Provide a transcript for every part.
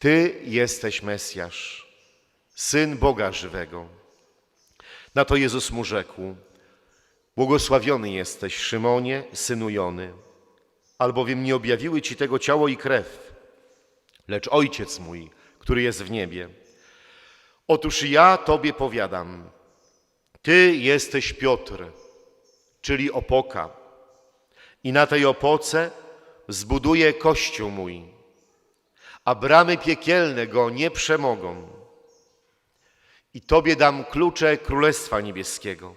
Ty jesteś Mesjasz, syn Boga żywego. Na to Jezus mu rzekł: Błogosławiony jesteś, Szymonie, synu Jony, albowiem nie objawiły ci tego ciało i krew, lecz Ojciec mój, który jest w niebie. Otóż ja Tobie powiadam, Ty jesteś Piotr, czyli opoka, i na tej opoce zbuduję Kościół mój, a bramy piekielne go nie przemogą. I Tobie dam klucze Królestwa Niebieskiego.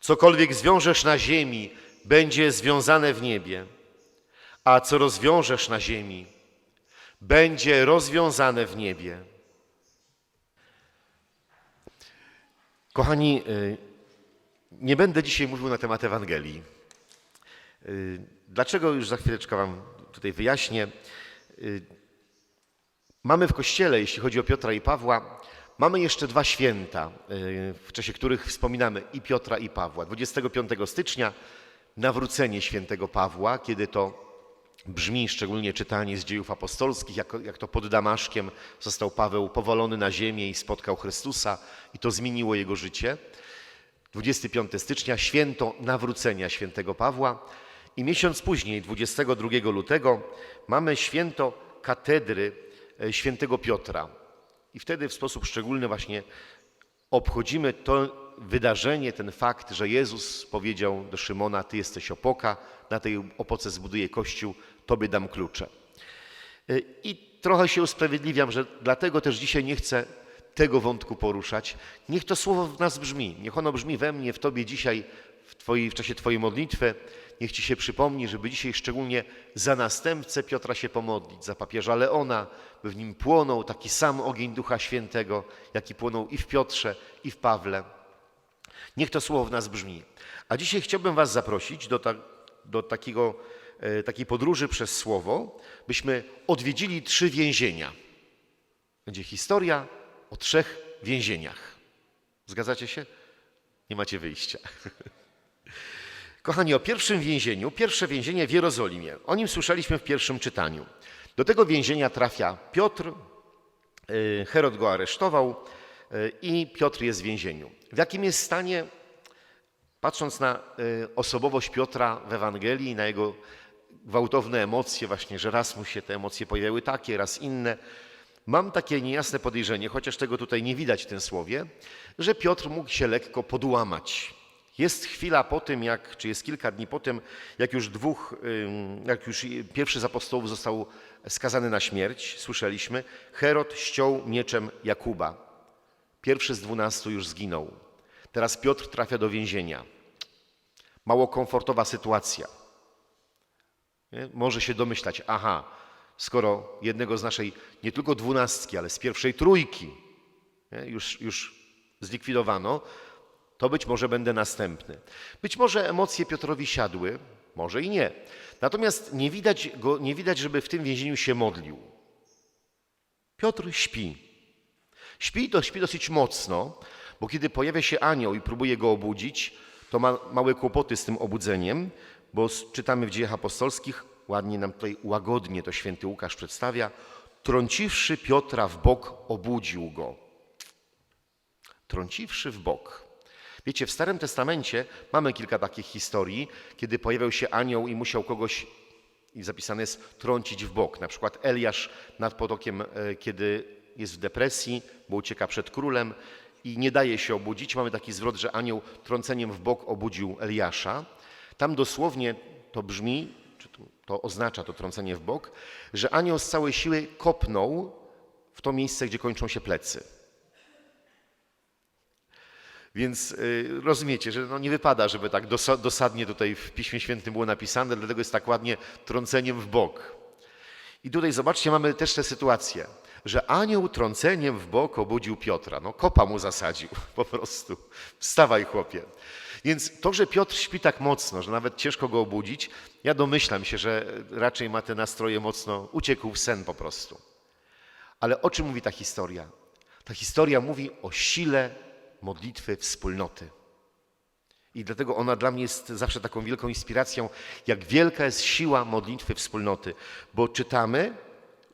Cokolwiek zwiążesz na ziemi, będzie związane w niebie, a co rozwiążesz na ziemi, będzie rozwiązane w niebie. Kochani, y, nie będę dzisiaj mówił na temat Ewangelii. Y, Dlaczego już za chwileczkę Wam tutaj wyjaśnię. Mamy w Kościele, jeśli chodzi o Piotra i Pawła, mamy jeszcze dwa święta, y, w czasie których wspominamy i Piotra i Pawła. 25 stycznia nawrócenie świętego Pawła, kiedy to brzmi szczególnie czytanie z dziejów apostolskich, jak, jak to pod Damaszkiem został Paweł powolony na ziemię i spotkał Chrystusa i to zmieniło jego życie. 25 stycznia, święto nawrócenia świętego Pawła i miesiąc później, 22 lutego, mamy święto katedry świętego Piotra. I wtedy w sposób szczególny właśnie obchodzimy to wydarzenie, ten fakt, że Jezus powiedział do Szymona, ty jesteś opoka, na tej opoce zbuduję kościół, tobie dam klucze. E, I trochę się usprawiedliwiam, że dlatego też dzisiaj nie chcę tego wątku poruszać. Niech to słowo w nas brzmi, niech ono brzmi we mnie, w tobie dzisiaj, w, twojej, w czasie twojej modlitwy. Niech ci się przypomni, żeby dzisiaj szczególnie za następcę Piotra się pomodlić, za papieża Leona, by w nim płonął taki sam ogień Ducha Świętego, jaki płonął i w Piotrze, i w Pawle. Niech to słowo w nas brzmi. A dzisiaj chciałbym Was zaprosić do, ta, do takiego, e, takiej podróży przez słowo, byśmy odwiedzili trzy więzienia. Będzie historia o trzech więzieniach. Zgadzacie się? Nie macie wyjścia. Kochani, o pierwszym więzieniu, pierwsze więzienie w Jerozolimie. O nim słyszeliśmy w pierwszym czytaniu. Do tego więzienia trafia Piotr, y, Herod go aresztował y, i Piotr jest w więzieniu. W jakim jest stanie, patrząc na y, osobowość Piotra w Ewangelii, na jego gwałtowne emocje, właśnie, że raz mu się te emocje pojawiały takie, raz inne, mam takie niejasne podejrzenie, chociaż tego tutaj nie widać w tym słowie, że Piotr mógł się lekko podłamać. Jest chwila po tym, jak, czy jest kilka dni po tym, jak już dwóch, jak już pierwszy z apostołów został skazany na śmierć, słyszeliśmy, Herod ściął mieczem Jakuba. Pierwszy z dwunastu już zginął. Teraz Piotr trafia do więzienia. Mało komfortowa sytuacja. Może się domyślać, aha, skoro jednego z naszej nie tylko dwunastki, ale z pierwszej trójki? Już, już zlikwidowano, to być może będę następny. Być może emocje Piotrowi siadły, może i nie. Natomiast nie widać, go, nie widać, żeby w tym więzieniu się modlił. Piotr śpi. Śpi to śpi dosyć mocno, bo kiedy pojawia się anioł i próbuje go obudzić, to ma małe kłopoty z tym obudzeniem, bo czytamy w dziejach apostolskich, ładnie nam tutaj łagodnie to święty Łukasz przedstawia, trąciwszy Piotra w bok, obudził go. Trąciwszy w bok. Wiecie, w Starym Testamencie mamy kilka takich historii, kiedy pojawiał się anioł i musiał kogoś, i zapisane jest, trącić w bok. Na przykład Eliasz nad potokiem, e, kiedy jest w depresji, bo ucieka przed królem i nie daje się obudzić. Mamy taki zwrot, że anioł trąceniem w bok obudził Eliasza. Tam dosłownie to brzmi, czy to, to oznacza to trącenie w bok, że anioł z całej siły kopnął w to miejsce, gdzie kończą się plecy. Więc y, rozumiecie, że no nie wypada, żeby tak dosa- dosadnie tutaj w Piśmie Świętym było napisane, dlatego jest tak ładnie trąceniem w bok. I tutaj zobaczcie, mamy też tę sytuację, że anioł trąceniem w bok obudził Piotra. No kopa mu zasadził po prostu. Wstawaj chłopie. Więc to, że Piotr śpi tak mocno, że nawet ciężko go obudzić, ja domyślam się, że raczej ma te nastroje mocno, uciekł w sen po prostu. Ale o czym mówi ta historia? Ta historia mówi o sile modlitwy wspólnoty. I dlatego ona dla mnie jest zawsze taką wielką inspiracją, jak wielka jest siła modlitwy wspólnoty. Bo czytamy,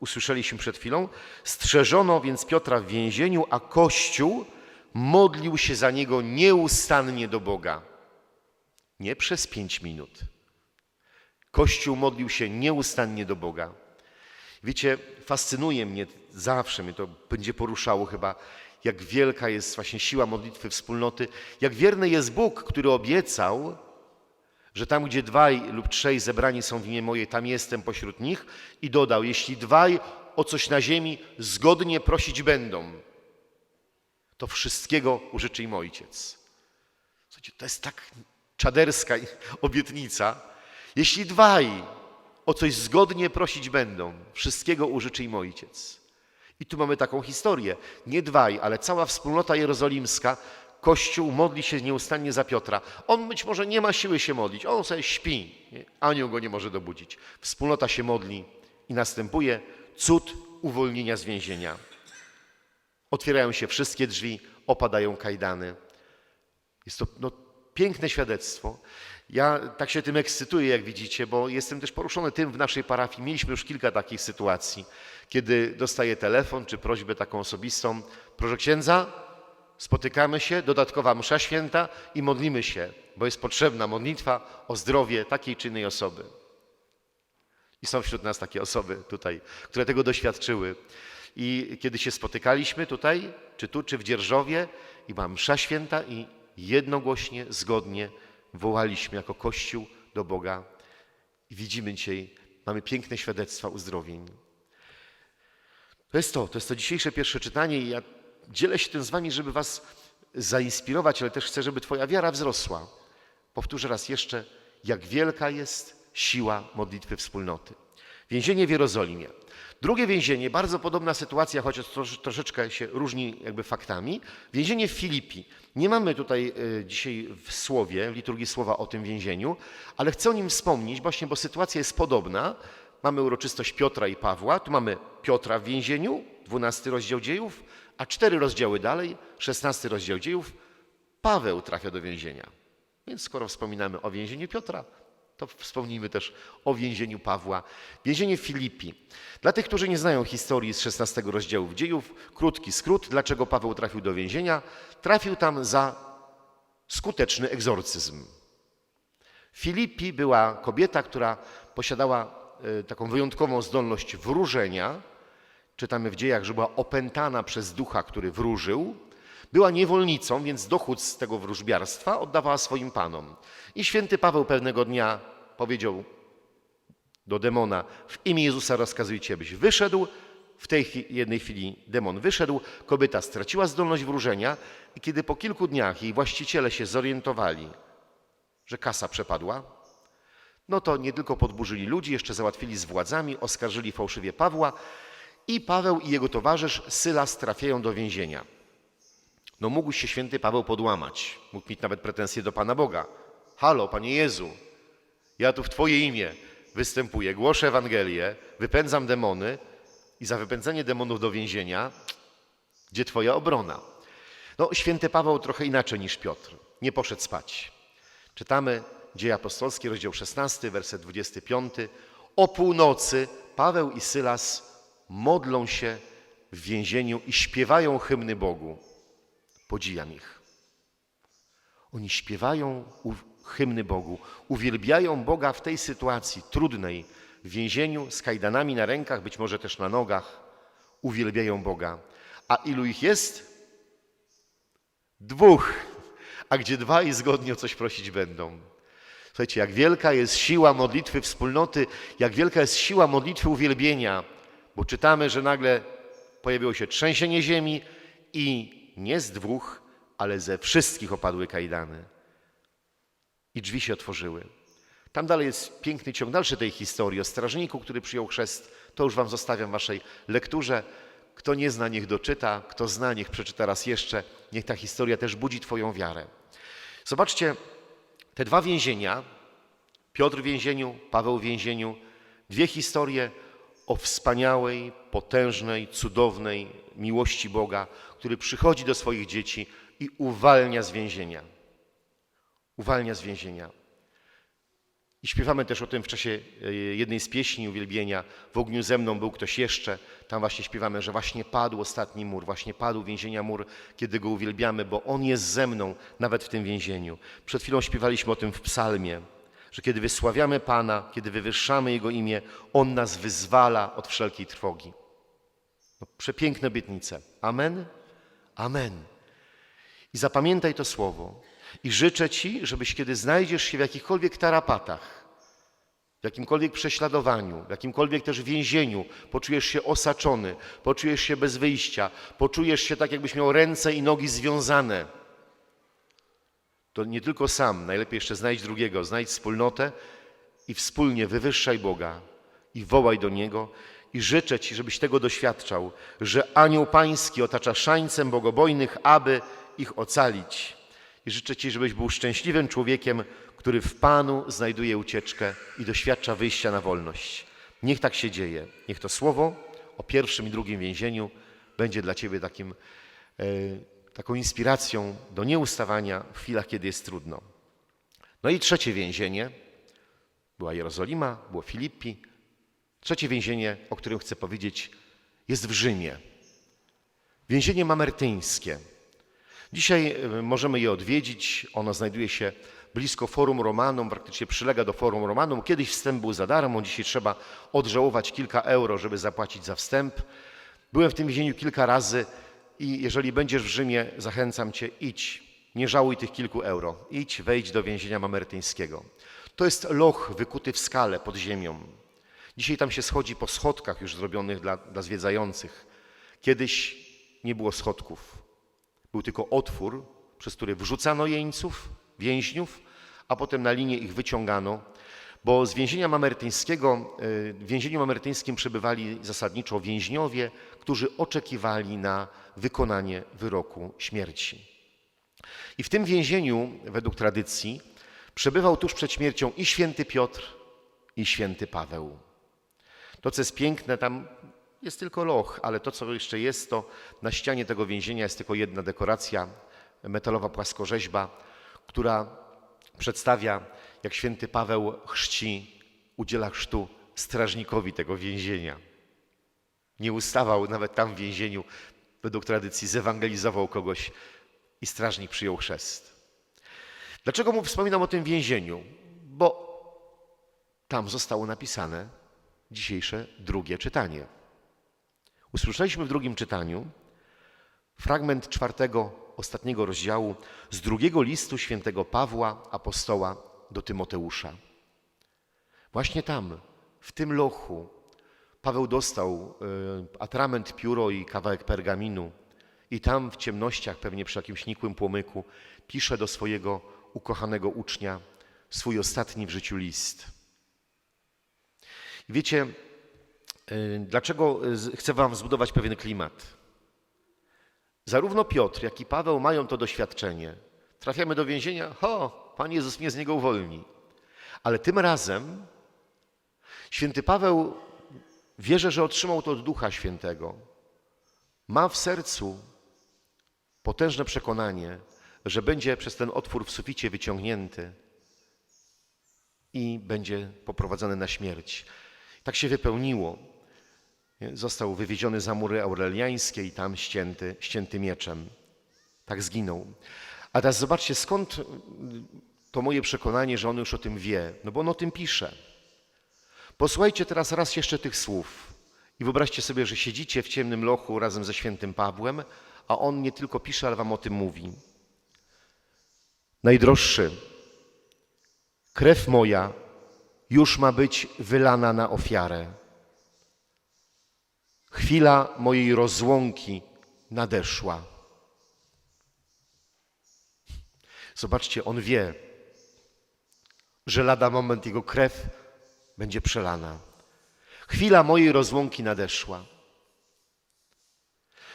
usłyszeliśmy przed chwilą, strzeżono więc Piotra w więzieniu, a Kościół modlił się za niego nieustannie do Boga. Nie przez pięć minut. Kościół modlił się nieustannie do Boga. Wiecie, fascynuje mnie, zawsze mnie to będzie poruszało chyba, jak wielka jest właśnie siła modlitwy wspólnoty, jak wierny jest Bóg, który obiecał, że tam, gdzie dwaj lub trzej zebrani są w imię moje, tam jestem pośród nich i dodał, jeśli dwaj o coś na ziemi zgodnie prosić będą, to wszystkiego użyczy im Ojciec. Słuchajcie, to jest tak czaderska obietnica. Jeśli dwaj o coś zgodnie prosić będą, wszystkiego użyczy im Ojciec. I tu mamy taką historię. Nie dwaj, ale cała wspólnota jerozolimska, Kościół modli się nieustannie za Piotra. On być może nie ma siły się modlić, on sobie śpi, anioł go nie może dobudzić. Wspólnota się modli i następuje cud uwolnienia z więzienia. Otwierają się wszystkie drzwi, opadają kajdany. Jest to no, piękne świadectwo. Ja tak się tym ekscytuję, jak widzicie, bo jestem też poruszony tym w naszej parafii. Mieliśmy już kilka takich sytuacji, kiedy dostaję telefon czy prośbę taką osobistą. Proszę księdza, spotykamy się, dodatkowa msza święta i modlimy się, bo jest potrzebna modlitwa o zdrowie takiej czy innej osoby. I są wśród nas takie osoby tutaj, które tego doświadczyły. I kiedy się spotykaliśmy tutaj, czy tu, czy w Dzierżowie, i była msza święta i jednogłośnie, zgodnie wołaliśmy jako Kościół do Boga. I widzimy dzisiaj, mamy piękne świadectwa uzdrowień. To jest to, to jest to dzisiejsze pierwsze czytanie i ja dzielę się tym z wami, żeby was zainspirować, ale też chcę, żeby twoja wiara wzrosła. Powtórzę raz jeszcze, jak wielka jest siła modlitwy wspólnoty. Więzienie w Jerozolimie. Drugie więzienie, bardzo podobna sytuacja, chociaż troszeczkę się różni jakby faktami. Więzienie w Filipi. Nie mamy tutaj e, dzisiaj w słowie, w liturgii słowa o tym więzieniu, ale chcę o nim wspomnieć właśnie, bo sytuacja jest podobna. Mamy uroczystość Piotra i Pawła. Tu mamy Piotra w więzieniu, 12 rozdział dziejów, a cztery rozdziały dalej, 16 rozdział dziejów, Paweł trafia do więzienia. Więc skoro wspominamy o więzieniu Piotra, to wspomnijmy też o więzieniu Pawła. Więzienie Filipi. Dla tych, którzy nie znają historii z 16 rozdziału dziejów, krótki skrót, dlaczego Paweł trafił do więzienia. Trafił tam za skuteczny egzorcyzm. Filipi była kobieta, która posiadała taką wyjątkową zdolność wróżenia. Czytamy w dziejach, że była opętana przez ducha, który wróżył. Była niewolnicą, więc dochód z tego wróżbiarstwa oddawała swoim panom. I święty Paweł pewnego dnia powiedział do demona: W imię Jezusa rozkazujcie, byś wyszedł. W tej jednej chwili demon wyszedł, kobieta straciła zdolność wróżenia, i kiedy po kilku dniach jej właściciele się zorientowali, że kasa przepadła, no to nie tylko podburzyli ludzi, jeszcze załatwili z władzami, oskarżyli fałszywie Pawła i Paweł i jego towarzysz Sylas trafiają do więzienia. No mógł się święty Paweł podłamać, mógł mieć nawet pretensje do Pana Boga. Halo, Panie Jezu, ja tu w Twoje imię występuję, głoszę Ewangelię, wypędzam demony i za wypędzenie demonów do więzienia, gdzie Twoja obrona? No, święty Paweł trochę inaczej niż Piotr. Nie poszedł spać. Czytamy Dzieje Apostolskie, rozdział 16, werset 25. O północy Paweł i Sylas modlą się w więzieniu i śpiewają hymny Bogu. Podziwiam ich. Oni śpiewają hymny Bogu, uwielbiają Boga w tej sytuacji trudnej, w więzieniu, z kajdanami na rękach, być może też na nogach. Uwielbiają Boga. A ilu ich jest? Dwóch. A gdzie dwa i zgodnie o coś prosić będą. Słuchajcie, jak wielka jest siła modlitwy wspólnoty, jak wielka jest siła modlitwy uwielbienia, bo czytamy, że nagle pojawiło się trzęsienie ziemi i nie z dwóch, ale ze wszystkich opadły kajdany. I drzwi się otworzyły. Tam dalej jest piękny ciąg dalszy tej historii o strażniku, który przyjął chrzest To już wam zostawiam waszej lekturze. Kto nie zna, niech doczyta, kto zna, niech przeczyta raz jeszcze. Niech ta historia też budzi twoją wiarę. Zobaczcie, te dwa więzienia, Piotr w więzieniu, Paweł w więzieniu, dwie historie o wspaniałej, potężnej, cudownej miłości Boga, który przychodzi do swoich dzieci i uwalnia z więzienia. Uwalnia z więzienia. I śpiewamy też o tym w czasie e, jednej z pieśni uwielbienia. W ogniu ze mną był ktoś jeszcze. Tam właśnie śpiewamy, że właśnie padł ostatni mur, właśnie padł więzienia mur, kiedy go uwielbiamy, bo on jest ze mną nawet w tym więzieniu. Przed chwilą śpiewaliśmy o tym w psalmie, że kiedy wysławiamy Pana, kiedy wywyższamy Jego imię, On nas wyzwala od wszelkiej trwogi. No, przepiękne obietnice. Amen? Amen. I zapamiętaj to słowo. I życzę Ci, żebyś kiedy znajdziesz się w jakichkolwiek tarapatach, w jakimkolwiek prześladowaniu, w jakimkolwiek też więzieniu, poczujesz się osaczony, poczujesz się bez wyjścia, poczujesz się tak, jakbyś miał ręce i nogi związane, to nie tylko sam, najlepiej jeszcze znajdź drugiego, znajdź wspólnotę i wspólnie wywyższaj Boga i wołaj do Niego. I życzę Ci, żebyś tego doświadczał, że anioł pański otacza szańcem bogobojnych, aby ich ocalić. I życzę Ci, żebyś był szczęśliwym człowiekiem, który w Panu znajduje ucieczkę i doświadcza wyjścia na wolność. Niech tak się dzieje. Niech to słowo o pierwszym i drugim więzieniu będzie dla Ciebie takim, e, taką inspiracją do nieustawania w chwilach, kiedy jest trudno. No i trzecie więzienie. Była Jerozolima, było Filippi. Trzecie więzienie, o którym chcę powiedzieć, jest w Rzymie. Więzienie mamertyńskie. Dzisiaj e, możemy je odwiedzić. Ono znajduje się blisko Forum Romanum, praktycznie przylega do Forum Romanum. Kiedyś wstęp był za darmo, dzisiaj trzeba odżałować kilka euro, żeby zapłacić za wstęp. Byłem w tym więzieniu kilka razy i jeżeli będziesz w Rzymie, zachęcam cię, idź. Nie żałuj tych kilku euro. Idź, wejdź do więzienia mamertyńskiego. To jest loch wykuty w skale pod ziemią. Dzisiaj tam się schodzi po schodkach już zrobionych dla, dla zwiedzających. Kiedyś nie było schodków. Był tylko otwór, przez który wrzucano jeńców, więźniów, a potem na linię ich wyciągano, bo z więzienia mamertyńskiego, y, w więzieniu mamertyńskim przebywali zasadniczo więźniowie, którzy oczekiwali na wykonanie wyroku śmierci. I w tym więzieniu, według tradycji, przebywał tuż przed śmiercią i święty Piotr, i święty Paweł. To, co jest piękne, tam jest tylko loch, ale to, co jeszcze jest, to na ścianie tego więzienia jest tylko jedna dekoracja, metalowa płaskorzeźba, która przedstawia, jak święty Paweł chrzci, udziela chrztu strażnikowi tego więzienia. Nie ustawał nawet tam w więzieniu, według tradycji zewangelizował kogoś i strażnik przyjął chrzest. Dlaczego mu wspominam o tym więzieniu? Bo tam zostało napisane dzisiejsze drugie czytanie. Usłyszeliśmy w drugim czytaniu fragment czwartego, ostatniego rozdziału z drugiego listu świętego Pawła, apostoła do Tymoteusza. Właśnie tam, w tym lochu, Paweł dostał y, atrament, pióro i kawałek pergaminu i tam w ciemnościach, pewnie przy jakimś nikłym płomyku, pisze do swojego ukochanego ucznia swój ostatni w życiu list. I wiecie, dlaczego chcę wam zbudować pewien klimat? Zarówno Piotr, jak i Paweł mają to doświadczenie. Trafiamy do więzienia, ho, Pan Jezus mnie z niego uwolni. Ale tym razem święty Paweł wierzę, że otrzymał to od Ducha Świętego. Ma w sercu potężne przekonanie, że będzie przez ten otwór w suficie wyciągnięty i będzie poprowadzony na śmierć. Tak się wypełniło. Został wywieziony za mury aureliańskie i tam ścięty, ścięty mieczem. Tak zginął. A teraz zobaczcie, skąd to moje przekonanie, że on już o tym wie? No bo on o tym pisze. Posłuchajcie teraz raz jeszcze tych słów i wyobraźcie sobie, że siedzicie w ciemnym lochu razem ze świętym Pawłem, a on nie tylko pisze, ale wam o tym mówi. Najdroższy, krew moja już ma być wylana na ofiarę. Chwila mojej rozłąki nadeszła. Zobaczcie, on wie, że lada moment jego krew będzie przelana. Chwila mojej rozłąki nadeszła.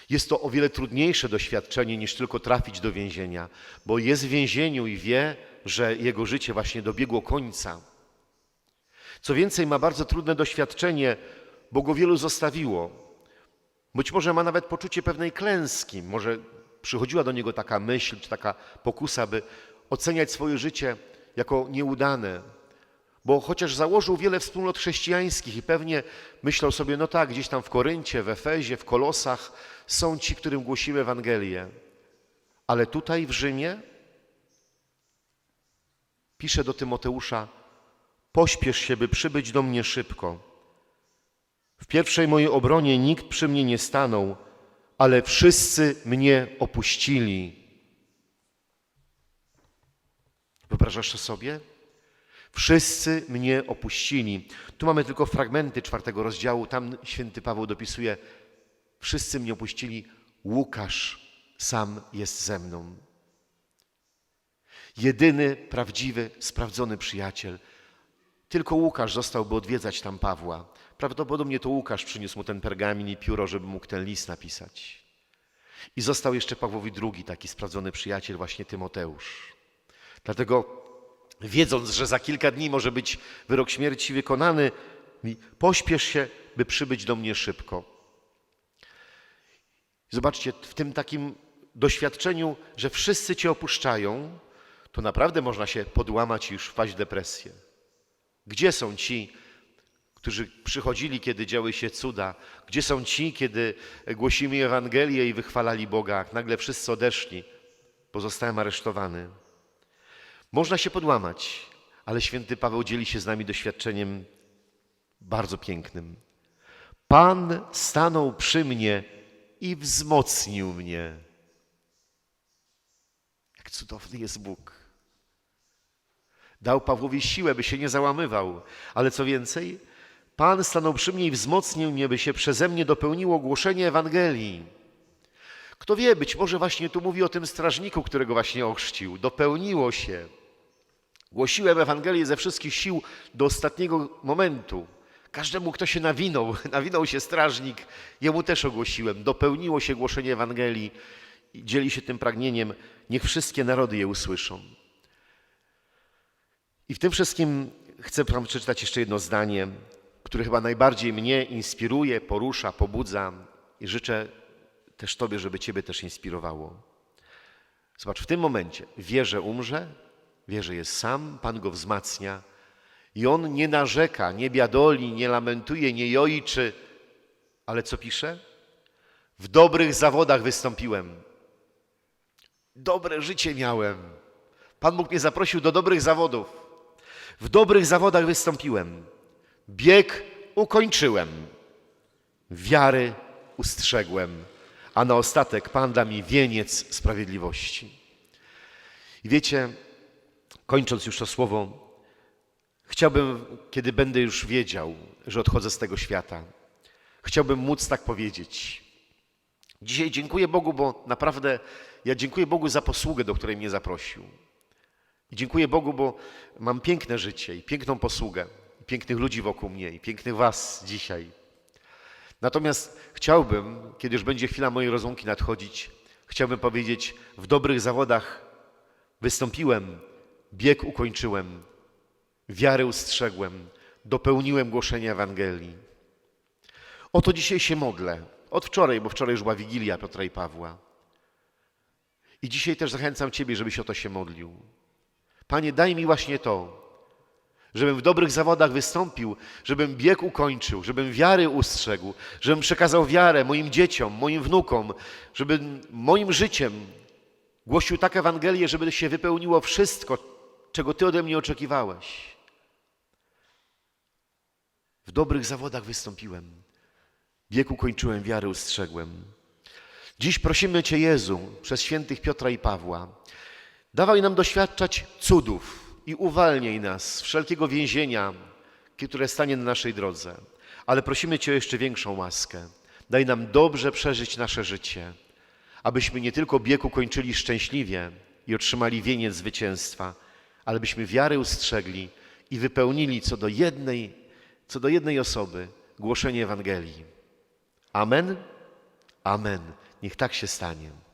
Jest to o wiele trudniejsze doświadczenie niż tylko trafić do więzienia, bo jest w więzieniu i wie, że jego życie właśnie dobiegło końca. Co więcej, ma bardzo trudne doświadczenie, bo go wielu zostawiło. Być może ma nawet poczucie pewnej klęski, może przychodziła do niego taka myśl czy taka pokusa, by oceniać swoje życie jako nieudane, bo chociaż założył wiele wspólnot chrześcijańskich i pewnie myślał sobie, no tak, gdzieś tam w Koryncie, w Efezie, w Kolosach są ci, którym głosimy Ewangelię. Ale tutaj w Rzymie pisze do Tymoteusza, pośpiesz się, by przybyć do mnie szybko. W pierwszej mojej obronie nikt przy mnie nie stanął, ale wszyscy mnie opuścili. Wyobrażasz sobie? Wszyscy mnie opuścili. Tu mamy tylko fragmenty czwartego rozdziału. Tam święty Paweł dopisuje: Wszyscy mnie opuścili, Łukasz sam jest ze mną. Jedyny, prawdziwy, sprawdzony przyjaciel. Tylko Łukasz zostałby odwiedzać tam Pawła. Prawdopodobnie to Łukasz przyniósł mu ten pergamin i pióro, żeby mógł ten list napisać. I został jeszcze Pawłowi drugi taki sprawdzony przyjaciel, właśnie Tymoteusz. Dlatego wiedząc, że za kilka dni może być wyrok śmierci wykonany, pośpiesz się, by przybyć do mnie szybko. Zobaczcie, w tym takim doświadczeniu, że wszyscy cię opuszczają, to naprawdę można się podłamać i już wpaść w depresję. Gdzie są ci, którzy przychodzili, kiedy działy się cuda? Gdzie są ci, kiedy głosimy Ewangelię i wychwalali Boga? Nagle wszyscy odeszli, pozostałem aresztowany. Można się podłamać, ale święty Paweł dzieli się z nami doświadczeniem bardzo pięknym. Pan stanął przy mnie i wzmocnił mnie. Jak cudowny jest Bóg. Dał Pawłowi siłę, by się nie załamywał, ale co więcej, Pan stanął przy mnie i wzmocnił mnie, by się przeze mnie dopełniło głoszenie Ewangelii. Kto wie, być może właśnie tu mówi o tym strażniku, którego właśnie ochrzcił. Dopełniło się. Głosiłem Ewangelię ze wszystkich sił do ostatniego momentu. Każdemu, kto się nawinął, nawinął się strażnik, jemu też ogłosiłem. Dopełniło się głoszenie Ewangelii i dzieli się tym pragnieniem. Niech wszystkie narody je usłyszą. I w tym wszystkim chcę Wam przeczytać jeszcze jedno zdanie, które chyba najbardziej mnie inspiruje, porusza, pobudza i życzę też Tobie, żeby Ciebie też inspirowało. Zobacz, w tym momencie wie, że umrze, wie, że jest sam, Pan go wzmacnia i on nie narzeka, nie biadoli, nie lamentuje, nie jojczy, ale co pisze? W dobrych zawodach wystąpiłem. Dobre życie miałem. Pan Bóg mnie zaprosił do dobrych zawodów. W dobrych zawodach wystąpiłem. Bieg ukończyłem. Wiary ustrzegłem. A na ostatek Pan da mi wieniec sprawiedliwości. I wiecie, kończąc już to słowo, chciałbym, kiedy będę już wiedział, że odchodzę z tego świata, chciałbym móc tak powiedzieć. Dzisiaj dziękuję Bogu, bo naprawdę ja dziękuję Bogu za posługę, do której mnie zaprosił. I dziękuję Bogu, bo mam piękne życie i piękną posługę, pięknych ludzi wokół mnie, i pięknych Was dzisiaj. Natomiast chciałbym, kiedy już będzie chwila mojej rozłąki nadchodzić, chciałbym powiedzieć: w dobrych zawodach wystąpiłem, bieg ukończyłem, wiarę ustrzegłem, dopełniłem głoszenia Ewangelii. O to dzisiaj się modlę. Od wczoraj, bo wczoraj już była Wigilia Piotra i Pawła. I dzisiaj też zachęcam Ciebie, żebyś o to się modlił. Panie, daj mi właśnie to, żebym w dobrych zawodach wystąpił, żebym bieg ukończył, żebym wiary ustrzegł, żebym przekazał wiarę moim dzieciom, moim wnukom, żebym moim życiem głosił tak Ewangelię, żeby się wypełniło wszystko, czego Ty ode mnie oczekiwałeś. W dobrych zawodach wystąpiłem, bieg ukończyłem, wiary ustrzegłem. Dziś prosimy Cię, Jezu, przez świętych Piotra i Pawła, dawaj nam doświadczać cudów i uwalniaj nas z wszelkiego więzienia, które stanie na naszej drodze. Ale prosimy Cię o jeszcze większą łaskę. Daj nam dobrze przeżyć nasze życie, abyśmy nie tylko bieg ukończyli szczęśliwie i otrzymali wieniec zwycięstwa, ale byśmy wiary ustrzegli i wypełnili co do jednej, co do jednej osoby głoszenie Ewangelii. Amen? Amen. Niech tak się stanie.